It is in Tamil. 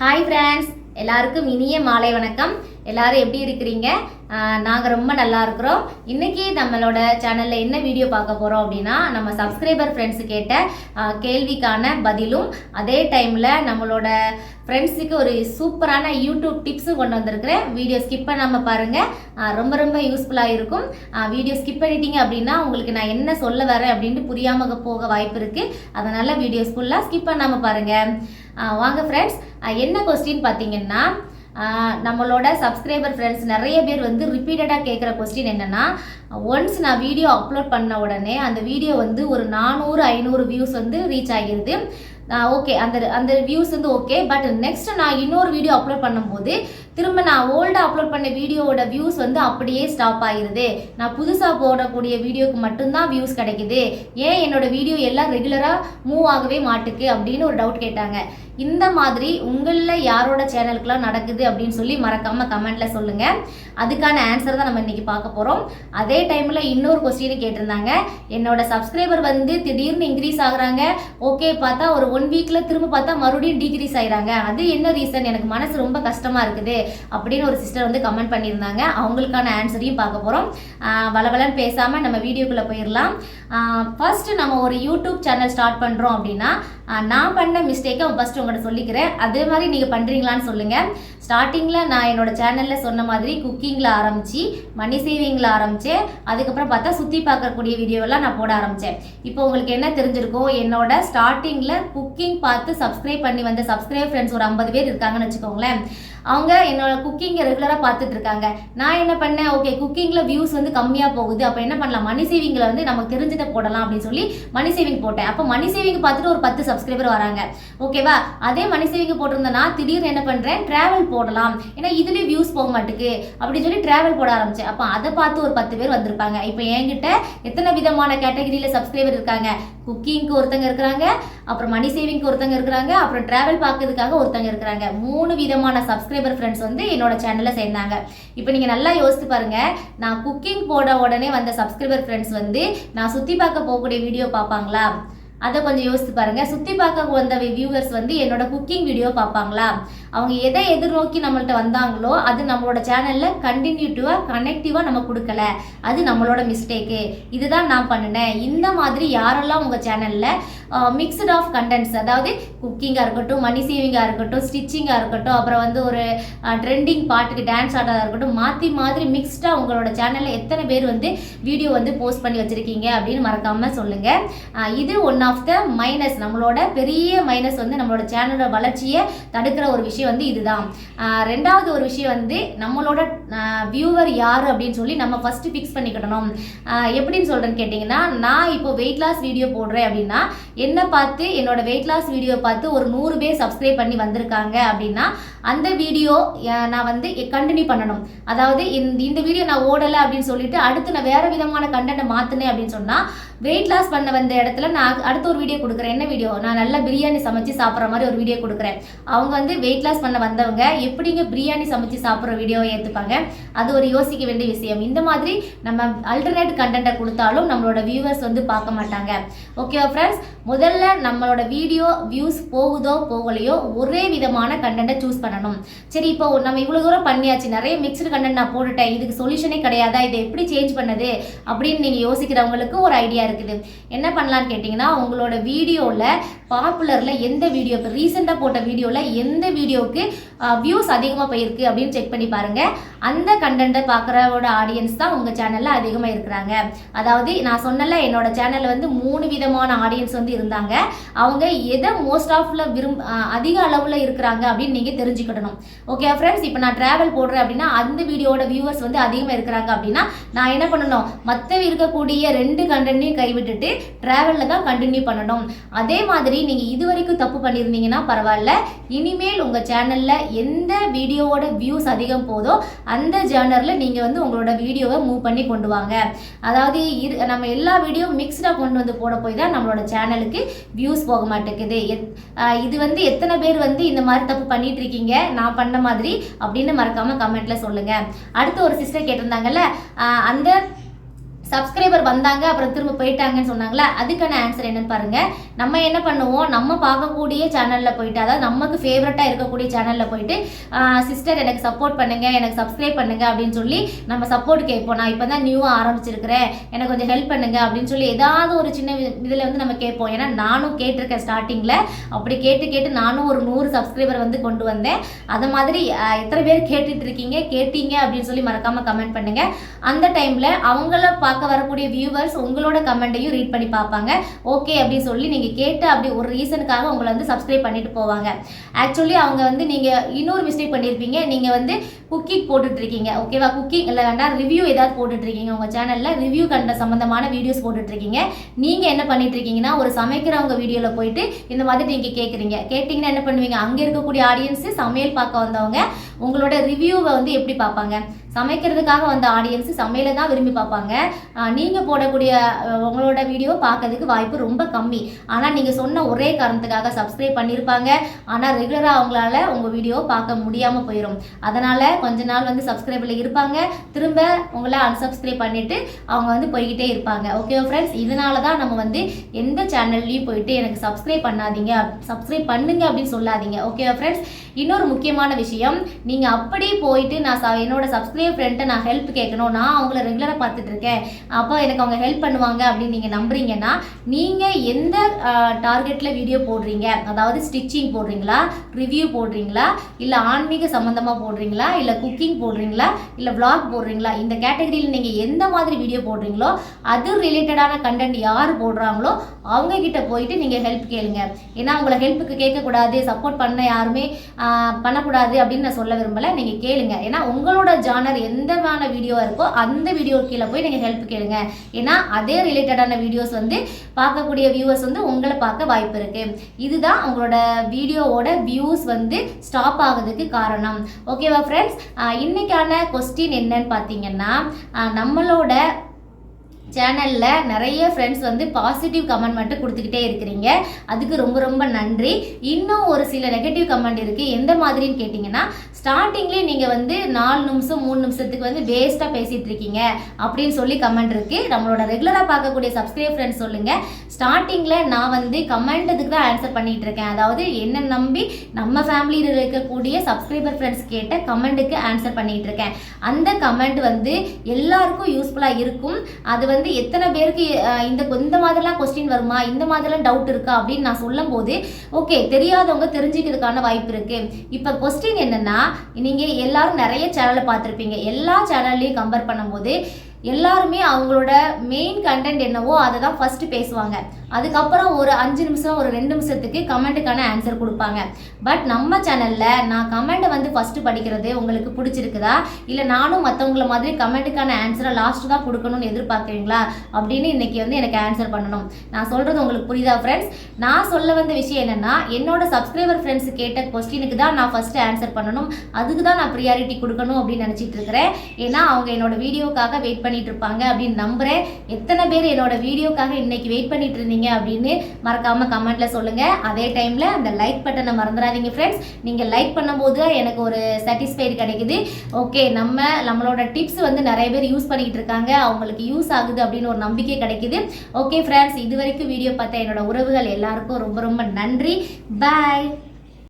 ஹாய் ஃப்ரெண்ட்ஸ் எல்லாருக்கும் இனிய மாலை வணக்கம். எல்லாரும் எப்படி இருக்கிறீங்க? நாங்கள் ரொம்ப நல்லா இருக்கிறோம். இன்னைக்கு நம்மளோட சேனலில் என்ன வீடியோ பார்க்க போகிறோம் அப்படின்னா நம்ம சப்ஸ்கிரைபர் ஃப்ரெண்ட்ஸ் கேட்ட கேள்விக்கான பதிலும் அதே டைமில் நம்மளோட ஃப்ரெண்ட்ஸுக்கு ஒரு சூப்பரான யூடியூப் டிப்ஸும் கொண்டு வந்திருக்கிறேன். வீடியோ ஸ்கிப் பண்ணாமல் பாருங்கள் ரொம்ப ரொம்ப யூஸ்ஃபுல்லாக இருக்கும். வீடியோ ஸ்கிப் பண்ணிட்டீங்க அப்படின்னா உங்களுக்கு நான் என்ன சொல்ல வரேன் அப்படின்ட்டு புரியாமல் போக வாய்ப்பு இருக்குது அதனால் வீடியோஸ் ஃபுல்லாக ஸ்கிப் பண்ணாமல் பாருங்கள் வாங்க ஃப்ரெண்ட்ஸ் என்ன கொஸ்டின் பார்த்தீங்கன்னா நம்மளோட சப்ஸ்கிரைபர் ஃப்ரெண்ட்ஸ் நிறைய பேர் வந்து ரிப்பீட்டடாக கேட்குற கொஸ்டின் என்னென்னா ஒன்ஸ் நான் வீடியோ அப்லோட் பண்ண உடனே அந்த வீடியோ வந்து ஒரு நானூறு ஐநூறு வியூஸ் வந்து ரீச் ஆகிருது. ஓகே அந்த அந்த வியூஸ் வந்து ஓகே பட் நெக்ஸ்ட் நான் இன்னொரு வீடியோ அப்லோட் பண்ணும்போது திரும்ப நான் ஓல்டாக அப்லோட் பண்ண வீடியோவோட வியூஸ் வந்து அப்படியே ஸ்டாப் ஆகிடுது நான் புதுசாக போடக்கூடிய வீடியோக்கு மட்டும்தான் வியூஸ் கிடைக்குது. ஏன் என்னோட வீடியோ எல்லாம் ரெகுலராக மூவ் ஆகவே மாட்டுக்கு அப்படின்னு ஒரு டவுட் கேட்டாங்க. இந்த மாதிரி உங்களில் யாரோட சேனலுக்குலாம் நடக்குது அப்படின்னு சொல்லி மறக்காமல் கமெண்ட்டில் சொல்லுங்கள் அதுக்கான ஆன்சர் தான் நம்ம இன்றைக்கி பார்க்க போகிறோம் அதே டைமில் இன்னொரு கொஸ்டின் கேட்டிருந்தாங்க. என்னோட சப்ஸ்கிரைபர் வந்து திடீர்னு இன்க்ரீஸ் ஆகுறாங்க. ஓகே பார்த்தா ஒரு ஒன் வீக்கில் திரும்ப பார்த்தா மறுபடியும் டிக்ரீஸ் ஆகிறாங்க அது என்ன ரீசன் எனக்கு மனசு ரொம்ப கஷ்டமாக இருக்குது. அப்படின்னு ஒரு சிஸ்டர் வந்து கமெண்ட் பண்ணியிருந்தாங்க. அவங்களுக்கான ஆன்சரையும் பார்க்க போகிறோம் வளவலன்னு பேசாமல் நம்ம வீடியோக்குள்ளே போயிடலாம் ஃபஸ்ட்டு நம்ம ஒரு யூடியூப் சேனல் ஸ்டார்ட் பண்ணுறோம் அப்படின்னா நான் பண்ண மிஸ்டேக்கை ஃபர்ஸ்ட் உங்கள்கிட்ட சொல்லிக்கிறேன். அதே மாதிரி நீங்கள் பண்ணுறீங்களான்னு சொல்லுங்கள் ஸ்டார்டிங்கில் நான் என்னோட சேனலில் சொன்ன மாதிரி குக்கிங்கில் ஆரம்பித்து மணி சேவிங்கில் ஆரம்பித்தேன் அதுக்கப்புறம் பார்த்தா சுற்றி பார்க்கக்கூடிய வீடியோவெல்லாம் நான் போட ஆரம்பித்தேன் இப்போ உங்களுக்கு என்ன தெரிஞ்சிருக்கும் என்னோட ஸ்டார்டிங்கில் குக்கிங் பார்த்து சப்ஸ்கிரைப் பண்ணி வந்த சப்ஸ்கிரைப் ஃப்ரெண்ட்ஸ் ஒரு ஐம்பது பேர் இருக்காங்கன்னு வச்சுக்கோங்களேன். அவங்க என்னோட குக்கிங்கை ரெகுலராக பார்த்துட்டு இருக்காங்க நான் என்ன பண்ணேன்? ஓகே குக்கிங்கில் வியூஸ் வந்து கம்மியாக போகுது. அப்போ என்ன பண்ணலாம்? மணி சேவிங்கில் வந்து நமக்கு தெரிஞ்சதை போடலாம் அப்படின்னு சொல்லி மணி சேவிங் போட்டேன். அப்போ மணி சேவிங் பார்த்துட்டு ஒரு பத்து சப்ஸ்கிரைபர் வராங்க. ஓகேவா அதே மணி சேவிங் போட்டிருந்தேன்னா திடீர்னு என்ன பண்ணுறேன் ட்ராவல் போடலாம். ஏன்னா இதுலேயும் வியூஸ் போக மாட்டுக்கு. அப்படின்னு சொல்லி ட்ராவல் போட ஆரம்பிச்சேன். அப்போ அதை பார்த்து ஒரு பத்து பேர் வந்திருப்பாங்க. இப்போ என்கிட்ட எத்தனை விதமான கேட்டகரியில் சப்ஸ்கிரைபர் இருக்காங்க? குக்கிங்க்கு ஒருத்தங்க இருக்கிறாங்க அப்புறம் மணி சேவிங்க்கு ஒருத்தங்க இருக்கிறாங்க அப்புறம் டிராவல் பார்க்கறதுக்காக ஒருத்தங்க இருக்கிறாங்க. மூணு விதமான சப்ஸ்கிரைபர் ஃப்ரெண்ட்ஸ் வந்து என்னோட சேனலில் சேர்ந்தாங்க. இப்போ நீங்கள் நல்லா யோசித்து பாருங்க நான் குக்கிங் போட உடனே வந்த சப்ஸ்கிரைபர் ஃப்ரெண்ட்ஸ் வந்து நான் சுற்றி பார்க்க போகக்கூடிய வீடியோ பார்ப்பாங்களா? அதை கொஞ்சம் யோசித்து பாருங்க. சுற்றி பார்க்க வந்த வியூவர்ஸ் வந்து என்னோட குக்கிங் வீடியோ பார்ப்பாங்களா? அவங்க எதை எதிர்நோக்கி நம்மள்ட்ட வந்தாங்களோ அது நம்மளோட சேனலில் கண்டினியூட்டிவாக கனெக்டிவாக நம்ம கொடுக்கல. அது நம்மளோட மிஸ்டேக்கு இதுதான் நான் பண்ணினேன். இந்த மாதிரி யாரெல்லாம் உங்கள் சேனலில் மிக்சட் ஆஃப் கண்டென்ட்ஸ் அதாவது குக்கிங்காக இருக்கட்டும் மணி சேவிங்காக இருக்கட்டும் ஸ்டிச்சிங்காக இருக்கட்டும் அப்புறம் வந்து ஒரு ட்ரெண்டிங் பாட்டுக்கு டான்ஸ் ஆடுறதா இருக்கட்டும் மாற்றி மாதிரி மிக்ஸ்டாக உங்களோட சேனலில் எத்தனை பேர் வந்து வீடியோ வந்து போஸ்ட் பண்ணி வச்சுருக்கீங்க அப்படின்னு மறக்காமல் சொல்லுங்கள் இது ஒன் ஆஃப் த மைனஸ் நம்மளோட பெரிய மைனஸ் வந்து நம்மளோட சேனலோட வளர்ச்சியை தடுக்கிற ஒரு விஷயம் வந்து இதுதான். ரெண்டாவது ஒரு விஷயம் வந்து நம்மளோட வியூவர் யார் அப்படின்னு சொல்லி நம்ம ஃபஸ்ட்டு ஃபிக்ஸ் பண்ணிக்கிடணும். எப்படின்னு சொல்கிறேன்னு கேட்டிங்கன்னா நான் இப்போ வெயிட் லாஸ் வீடியோ போடுறேன் அப்படின்னா என்ன பார்த்து என்னோட வெயிட் லாஸ் வீடியோ பார்த்து ஒரு நூறு பேர் சப்ஸ்கிரைப் பண்ணி வந்திருக்காங்க அப்படின்னா அந்த வீடியோ நான் வந்து கண்டினியூ பண்ணணும். அதாவது இந்த இந்த வீடியோ நான் ஓடலை அப்படின்னு சொல்லிட்டு அடுத்து நான் வேற விதமான கண்டென்ட்டை மாற்றினேன் அப்படின்னு சொன்னால் வெயிட் லாஸ் பண்ண வந்த இடத்துல நான் அடுத்த ஒரு வீடியோ கொடுக்குறேன். என்ன வீடியோ நான் நல்லா பிரியாணி சமைச்சு சாப்பிட்ற மாதிரி ஒரு வீடியோ கொடுக்குறேன். அவங்க வந்து வெயிட் லாஸ் பண்ண வந்தவங்க எப்படிங்க பிரியாணி சமைச்சு சாப்பிட்ற வீடியோவை ஏற்றுப்பாங்க அது ஒரு யோசிக்க வேண்டிய விஷயம். இந்த மாதிரி நம்ம அல்டர்னேட் கண்டென்ட்டை கொடுத்தாலும் நம்மளோட வியூவர்ஸ் வந்து பார்க்க மாட்டாங்க. ஓகேவா ஃப்ரெண்ட்ஸ் முதல்ல நம்மளோட வீடியோ வியூஸ் போகுதோ போகலையோ ஒரே விதமான கண்டென்ட்டை சூஸ் பண்ணணும். சரி இப்போ நம்ம இவ்வளோ தூரம் பண்ணியாச்சு. நிறைய மிக்சடு கண்டென்ட் நான் போட்டுட்டேன். இதுக்கு சொல்யூஷனே கிடையாதா? இதை எப்படி சேஞ்ச் பண்ணது? அப்படின்னு நீங்கள் யோசிக்கிறவங்களுக்கு ஒரு ஐடியா இருக்குது. என்ன பண்ணலான்னு கேட்டிங்கன்னா உங்களோட வீடியோவில் பாப்புலரில் எந்த வீடியோ இப்போ ரீசெண்டாக போட்ட வீடியோவில் எந்த வீடியோவுக்கு வியூஸ் அதிகமாக போயிருக்கு அப்படின்னு செக் பண்ணி பாருங்கள் அந்த கண்டென்ட்டை பார்க்குறவோட ஆடியன்ஸ் தான் உங்கள் சேனலில் அதிகமாக இருக்கிறாங்க. அதாவது நான் சொன்னல என்னோட சேனலில் வந்து மூணு விதமான ஆடியன்ஸ் வந்து இருந்தாங்க. அவங்க எதை மோஸ்ட் ஆஃப்ல விரும் அதிக அளவில் இருக்கிறாங்க அப்படின்னு நீங்கள் தெரிஞ்சுக்கிடணும். ஓகே ஃப்ரெண்ட்ஸ் இப்போ நான் ட்ராவல் போடுறேன் அப்படின்னா அந்த வீடியோட வியூவர்ஸ் வந்து அதிகமாக இருக்கிறாங்க அப்படின்னா நான் என்ன பண்ணணும்? மற்ற இருக்கக்கூடிய ரெண்டு கண்டென்ட்டையும் கைவிட்டுட்டு ட்ராவலில் தான் கண்டினியூ பண்ணணும். அதே மாதிரி நீங்கள் இது வரைக்கும் தப்பு பண்ணியிருந்தீங்கன்னா பரவாயில்ல. இனிமேல் உங்கள் சேனலில் எந்த வீடியோவோட வியூஸ் அதிகம் போதோ அந்த ஜேர்னரில் நீங்கள் வந்து உங்களோட வீடியோவை மூவ் பண்ணி கொண்டு வாங்க. அதாவது இது நம்ம எல்லா வீடியோ மிக்ஸ்டாக கொண்டு வந்து போட போய் தான் நம்மளோட சேனலுக்கு வியூஸ் போக மாட்டேங்குது. எத்- இது வந்து எத்தனை பேர் வந்து இந்த மாதிரி தப்பு பண்ணிட்டு இருக்கீங்க நான் பண்ண மாதிரி அப்படின்னு மறக்காமல் கமெண்ட்டில் சொல்லுங்கள் அடுத்து ஒரு சிஸ்டர் கேட்டிருந்தாங்கல்ல அந்த சப்ஸ்கிரைபர் வந்தாங்க அப்புறம் திரும்ப போயிட்டாங்கன்னு சொன்னாங்களா? அதுக்கான ஆன்சர் என்னன்னு பாருங்க. நம்ம என்ன பண்ணுவோம்? நம்ம பார்க்கக்கூடிய சேனல்ல போயிட்டு அதாவது நமக்கு ஃபேவரட்டா இருக்கக்கூடிய சேனல்ல போயிட்டு சிஸ்டர் எனக்கு சப்போர்ட் பண்ணுங்க எனக்கு சப்ஸ்கிரைப் பண்ணுங்க அப்படின்னு சொல்லி நம்ம சப்போர்ட் கேட்போம். நான் இப்போ தான் நியூவாக ஆரம்பிச்சிருக்கிறேன். எனக்கு கொஞ்சம் ஹெல்ப் பண்ணுங்க அப்படின்னு சொல்லி ஏதாவது ஒரு சின்ன இதில் வந்து நம்ம கேட்போம். ஏன்னா நானும் கேட்டிருக்கேன் ஸ்டார்டிங்கில் அப்படி கேட்டு கேட்டு நானும் ஒரு நூறு சப்ஸ்கிரைபர் வந்து கொண்டு வந்தேன். அது மாதிரி எத்தனை பேர் கேட்டுட்டு இருக்கீங்க? கேட்டீங்க அப்படின்னு சொல்லி மறக்காம கமெண்ட் பண்ணுங்க. அந்த டைம்ல அவங்கள பார்க்க பார்க்க வரக்கூடிய வியூவர்ஸ் உங்களோட கமெண்ட்டையும் ரீட் பண்ணி பார்ப்பாங்க. ஓகே அப்படின்னு சொல்லி நீங்கள் கேட்டு அப்படி ஒரு ரீசனுக்காக உங்களை வந்து சப்ஸ்கிரைப் பண்ணிட்டு போவாங்க. ஆக்சுவலி அவங்க வந்து நீங்கள் இன்னொரு மிஸ்டேக் பண்ணியிருப்பீங்க நீங்கள் வந்து குக்கிங் போட்டுட்ருக்கீங்க. ஓகேவா குக்கிங் இல்லை வேண்டாம். ரிவ்யூ ஏதாவது போட்டுட்ருக்கீங்க உங்கள் சேனலில் ரிவ்யூ கண்ட சம்மந்தமான வீடியோஸ் போட்டுட்ருக்கீங்க. நீங்கள் என்ன பண்ணிட்டு இருக்கீங்கன்னா ஒரு சமைக்கிறவங்க வீடியோவில் போயிட்டு இந்த மாதிரி நீங்கள் கேட்குறீங்க கேட்டிங்கன்னா என்ன பண்ணுவீங்க? அங்கே இருக்கக்கூடிய ஆடியன்ஸு சமையல் பார்க்க வந்தவங்க. உங்களோட ரிவ்யூவை வந்து எப்படி பார்ப்பாங்க? சமைக்கிறதுக்காக வந்த ஆடியன்ஸ் சமையலை தான் விரும்பி பார்ப்பாங்க. நீங்கள் போடக்கூடிய உங்களோட வீடியோ பார்க்கறதுக்கு வாய்ப்பு ரொம்ப கம்மி. ஆனால் நீங்கள் சொன்ன ஒரே காரணத்துக்காக சப்ஸ்கிரைப் பண்ணியிருப்பாங்க. ஆனால் ரெகுலராக அவங்களால உங்கள் வீடியோ பார்க்க முடியாமல் போயிடும் அதனால் கொஞ்ச நாள் வந்து சப்ஸ்கிரைபில் இருப்பாங்க. திரும்ப உங்களை அன்சப்ஸ்கிரைப் பண்ணிவிட்டு அவங்க வந்து போய்கிட்டே இருப்பாங்க. ஓகே ஃப்ரெண்ட்ஸ் இதனால தான் நம்ம வந்து எந்த சேனல்லையும் போயிட்டு எனக்கு சப்ஸ்கிரைப் பண்ணாதீங்க. சப்ஸ்கிரைப் பண்ணுங்க அப்படின்னு சொல்லாதீங்க. ஓகே ஃப்ரெண்ட்ஸ் இன்னொரு முக்கியமான விஷயம் நீங்க அப்படியே போயிட்டு நான் ச- என்னோட சப்ஸ்கிரைப் ஃப்ரெண்ட்டை நான் ஹெல்ப் கேட்கணும். நான் அவங்கள ரெகுலராக பார்த்துட்டு இருக்கேன். அப்போ எனக்கு அவங்க ஹெல்ப் பண்ணுவாங்க அப்படின்னு நீங்க நம்புறீங்கன்னா நீங்க எந்த டார்கெட்ல வீடியோ போடுறீங்க? அதாவது ஸ்டிச்சிங் போடுறீங்களா? ரிவ்யூ போடுறீங்களா? இல்ல ஆன்மீக சம்பந்தமா போடுறீங்களா? இல்ல குக்கிங் போடுறீங்களா? இல்ல விளாக் போடுறீங்களா? இந்த கேட்டகரியில் நீங்க எந்த மாதிரி வீடியோ போடுறீங்களோ அது ரிலேட்டடான கண்டென்ட் யார் போடுறாங்களோ அவங்க கிட்ட போயிட்டு நீங்க ஹெல்ப் கேளுங்க. ஏன்னா அவங்கள ஹெல்ப்புக்கு கேட்கக்கூடாது சப்போர்ட் பண்ண யாருமே பண்ணக்கூடாது அப்படின்னு நான் சொல்ல விரும்பல நீங்கள் கேளுங்க. ஏன்னா உங்களோட ஜானர் எந்தமான வீடியோ இருக்கோ அந்த வீடியோ கீழே போய் நீங்கள் ஹெல்ப் கேளுங்க. ஏன்னா அதே ரிலேட்டடான வீடியோஸ் வந்து பார்க்கக்கூடிய வியூவர்ஸ் வந்து உங்களை பார்க்க வாய்ப்பு இருக்கு. இதுதான் உங்களோட வீடியோவோட வியூஸ் வந்து ஸ்டாப் ஆகுறதுக்கு காரணம். ஓகேவா ஃப்ரெண்ட்ஸ் இன்னைக்கான கொஸ்டின் என்னன்னு பார்த்தீங்கன்னா நம்மளோட சேனலில் நிறைய ஃப்ரெண்ட்ஸ் வந்து பாசிட்டிவ் கமெண்ட் மட்டும் கொடுத்துக்கிட்டே இருக்கிறீங்க. அதுக்கு ரொம்ப ரொம்ப நன்றி. இன்னும் ஒரு சில நெகட்டிவ் கமெண்ட் இருக்குது எந்த மாதிரின்னு கேட்டிங்கன்னா ஸ்டார்டிங்லேயே நீங்கள் வந்து நாலு நிமிஷம் மூணு நிமிஷத்துக்கு வந்து வேஸ்ட்டாக பேசிகிட்டு இருக்கீங்க. அப்படின்னு சொல்லி கமெண்ட் இருக்குது நம்மளோட ரெகுலராக பார்க்கக்கூடிய சப்ஸ்கிரைப் ஃப்ரெண்ட்ஸ் சொல்லுங்கள் ஸ்டார்டிங்கில் நான் வந்து கமெண்ட்டுக்கு தான் ஆன்சர் பண்ணிகிட்டு இருக்கேன் அதாவது என்ன நம்பி நம்ம ஃபேமிலியில் இருக்கக்கூடிய சப்ஸ்கிரைபர் ஃப்ரெண்ட்ஸ் கேட்ட கமெண்ட்டுக்கு ஆன்சர் பண்ணிகிட்டு இருக்கேன் அந்த கமெண்ட் வந்து எல்லாருக்கும் யூஸ்ஃபுல்லாக இருக்கும். அது வந்து எத்தனை பேருக்கு இந்த இந்த மாதிரிலாம் கொஸ்டின் வருமா? இந்த மாதிரிலாம் டவுட் இருக்கா? அப்படின்னு நான் சொல்லும் போது ஓகே தெரியாதவங்க தெரிஞ்சுக்கிறதுக்கான வாய்ப்பு இருக்குது இப்போ கொஸ்டின் என்னென்னா நீங்கள் எல்லாரும் நிறைய சேனலை பார்த்துருப்பீங்க. எல்லா சேனல்லையும் கம்பேர் பண்ணும்போது எல்லாருமே அவங்களோட மெயின் கண்டென்ட் என்னவோ அதை தான் ஃபஸ்ட்டு பேசுவாங்க. அதுக்கப்புறம் ஒரு அஞ்சு நிமிஷம் ஒரு ரெண்டு நிமிஷத்துக்கு கமெண்ட்டுக்கான ஆன்சர் கொடுப்பாங்க. பட் நம்ம சேனலில் நான் கமெண்ட்டை வந்து ஃபஸ்ட்டு படிக்கிறது உங்களுக்கு பிடிச்சிருக்குதா? இல்லை நானும் மற்றவங்கள மாதிரி கமெண்ட்டுக்கான ஆன்சரை லாஸ்ட் தான் கொடுக்கணும்னு எதிர்பார்க்குறீங்களா? அப்படின்னு இன்னைக்கு வந்து எனக்கு ஆன்சர் பண்ணணும். நான் சொல்கிறது உங்களுக்கு புரியுதா ஃப்ரெண்ட்ஸ் நான் சொல்ல வந்த விஷயம் என்னென்னா என்னோட சப்ஸ்கிரைபர் ஃப்ரெண்ட்ஸ் கேட்ட கொஸ்டினுக்கு தான் நான் ஃபஸ்ட்டு ஆன்சர் பண்ணணும். அதுக்கு தான் நான் ப்ரியாரிட்டி கொடுக்கணும் அப்படின்னு நினச்சிட்டு இருக்கிறேன். ஏன்னா அவங்க என்னோட வீடியோக்காக வெயிட் பண்ணிட்டு இருப்பாங்க அப்படின்னு நம்புகிறேன் எத்தனை பேர் என்னோட வீடியோக்காக இன்னைக்கு வெயிட் பண்ணிட்டு இருந்தீங்க? அப்படின்னு மறக்காம கமெண்ட்டில் சொல்லுங்கள் அதே டைமில் அந்த லைக் பட்டனை மறந்துடாதீங்க ஃப்ரெண்ட்ஸ் நீங்கள் லைக் பண்ணும்போது தான் எனக்கு ஒரு சாட்டிஸ்ஃபைடு கிடைக்குது. ஓகே நம்ம நம்மளோட டிப்ஸ் வந்து நிறைய பேர் யூஸ் பண்ணிக்கிட்டு இருக்காங்க. அவங்களுக்கு யூஸ் ஆகுது அப்படின்னு ஒரு நம்பிக்கை கிடைக்குது. ஓகே ஃப்ரெண்ட்ஸ் இது வரைக்கும் வீடியோ பார்த்த என்னோட உறவுகள் எல்லாருக்கும் ரொம்ப ரொம்ப நன்றி. பாய்